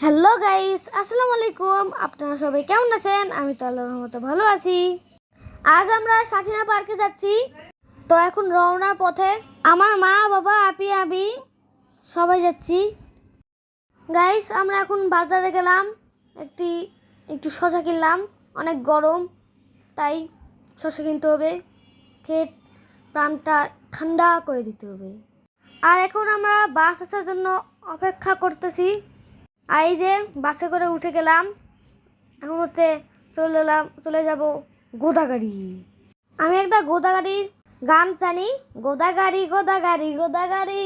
Hello guys, আসসালামু আলাইকুম। আপনারা সবাই কেমন আছেন? আমি তো আল্লাহর মতো ভালো আছি। আজ আমরা সাফিনা পার্কে যাচ্ছি। তো এখন রওনার পথে আমার মা, বাবা, আপি আবি সবাই যাচ্ছি। গাইস, আমরা এখন বাজারে গেলাম। একটি, একটু শশা কিনলাম। অনেক গরম, তাই শশা কিনতে হবে। খেয়ে প্রাণটা ঠান্ডা করে দিতে হবে। আর এখন আমরা বাস আসার জন্য অপেক্ষা করতেছি। এই যে বাসে করে উঠে গেলাম, এখন হচ্ছে চলে এলাম, চলে যাব গোদাগাড়ি। আমি একটা গোদাগাড়ির গান জানি। গোদাগাড়ি গোদাগাড়ি গোদাগাড়ি।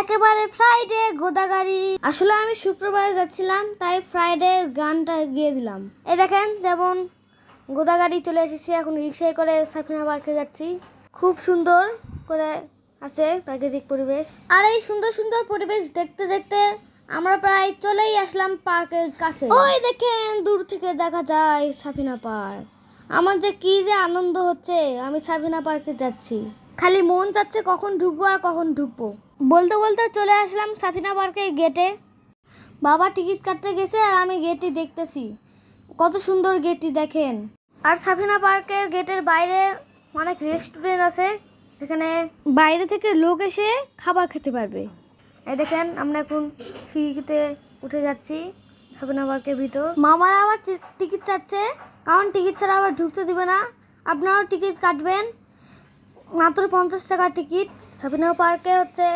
একেবারে ফ্রাইডে গোদাগাড়ি। আসলে আমি শুক্রবারে যাচ্ছিলাম, তাই ফ্রাইডে গানটা গিয়ে দিলাম। এই দেখেন, যেমন গোদাগাড়ি চলে এসেছি, এখন রিক্সায় করে সাফিনা পার্কে যাচ্ছি। খুব সুন্দর করে আছে প্রাকৃতিক পরিবেশ। আর এই সুন্দর সুন্দর পরিবেশ দেখতে দেখতে আমরা প্রায় চলেই আসলাম পার্কের কাছে। ওই দেখেন, দূর থেকে দেখা যায় সাফিনা পার্ক। আমার যে কি যে আনন্দ হচ্ছে, আমি সাফিনা পার্কে যাচ্ছি। খালি মন চাচ্ছে কখন ঢুকবো আর কখন ঢুকবো। বলতে বলতে চলে আসলাম সাফিনা পার্কের গেটে। বাবা টিকিট কাটতে গেছে আর আমি গেটটি দেখতেছি। কত সুন্দর গেটটি দেখেন। আর সাফিনা পার্কের গেটের বাইরে অনেক রেস্টুরেন্ট আছে, যেখানে বাইরে থেকে লোক এসে খাবার খেতে পারবে। এই দেখেন, আমরা এখন সিঁড়িতে উঠে যাচ্ছি সাফিনা পার্কের ভিতর। মামারা আবার টিকিট চাচ্ছে, কারণ টিকিট ছাড়া আবার ঢুকতে দিবে না। আপনারাও টিকিট কাটবেন। মাত্র পঞ্চাশ টাকার টিকিট সাফিনা পার্কে হচ্ছে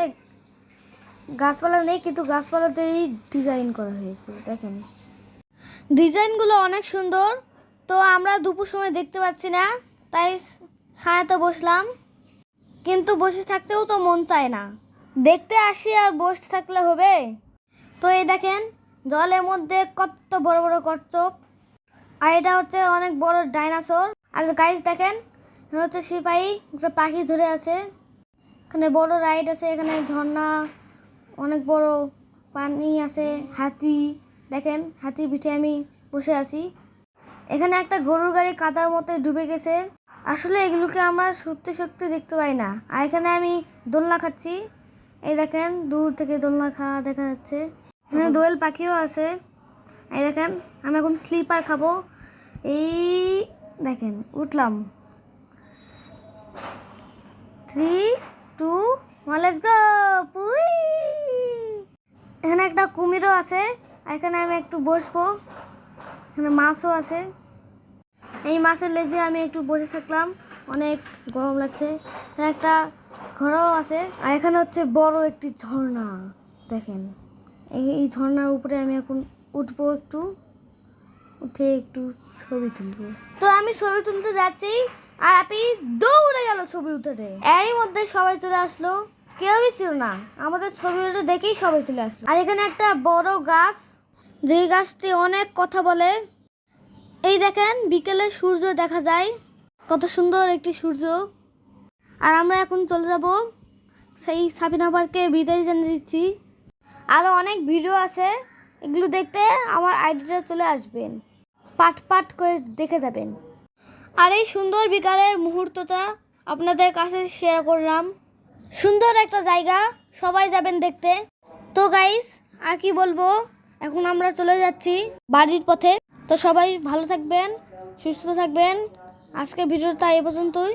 গাছপালা নেই, কিন্তু গাছপালাতেই ডিজাইন করা হয়েছে, দেখেন। ডিজাইনগুলো অনেক সুন্দর। তো আমরা দুপুর সময় দেখতে পাচ্ছি না, তাই ছায়াতে বসলাম। কিন্তু বসে থাকতেও তো মন চায় না। দেখতে আসি আর বসে থাকলে হবে। তো এই দেখেন, জলের মধ্যে কত বড় বড় কচ্ছপ। আর এটা হচ্ছে অনেক বড় ডাইনোসর। আর গাইস দেখেন হচ্ছে সিপাহী, একটা পাখি ধরে আছে। এখানে বড় রাইড আছে, এখানে ঝর্ণা, অনেক বড় পানি আছে, হাতি। দেখেন, হাতির পিঠে আমি বসে আছি। এখানে একটা গরুর গাড়ি কাদার মধ্যে ডুবে গেছে। আসলে এগুলোকে আমরা সত্যি সত্যি দেখতে পাই না। আর এখানে আমি দোলনা খাচ্ছি। এই দেখেন, দূর থেকে দোলনা খাওয়া দেখা যাচ্ছে। এখানে দোয়েল পাখিও আছে। এই দেখেন, আমি এখন স্লিপার খাব। এই দেখেন, উঠলাম। থ্রি টু ওয়ান লেটস এখানে একটা কুমিরও আছে। এখানে আমি একটু বসবো। এখানে মাছও আছে। এই মাছের লেজে আমি একটু বসে থাকলাম। অনেক গরম লাগছে। একটা ঘরও আছে। আর এখানে হচ্ছে বড় একটি ঝর্ণা, দেখেন। এই এই ঝর্ণার উপরে আমি এখন উঠবো একটু। উঠে একটু ছবি তুলবো। তো আমি ছবি তুলতে যাচ্ছি, আর আপনি দৌড়ে গেল ছবি উঠতে এরই মধ্যে সবাই চলে আসলো। কেউই ছিল না। আমাদের ছবি উঠে দেখেই সবাই চলে আসলো। আর এখানে একটা বড় গাছ, যেই গাছটি অনেক কথা বলে। এই দেখেন, বিকেলে সূর্য দেখা যায়। কত সুন্দর একটি সূর্য। আর আমরা এখন চলে যাব সেই সাবিনা পার্কে বিদায় জানিয়ে দিচ্ছি। আরও অনেক ভিডিও আছে, এগুলো দেখতে আমার আইডিটা চলে আসবেন। পাট পাট করে দেখে যাবেন। আর এই সুন্দর বিকালের মুহূর্তটা আপনাদের কাছে শেয়ার করলাম। সুন্দর একটা জায়গা, সবাই যাবেন দেখতে। তো গাইস আর কি বলব, এখন আমরা চলে যাচ্ছি বাড়ির পথে। তো সবাই ভালো থাকবেন, সুস্থ থাকবেন। আজকে ভিডিওটা এ পর্যন্তই।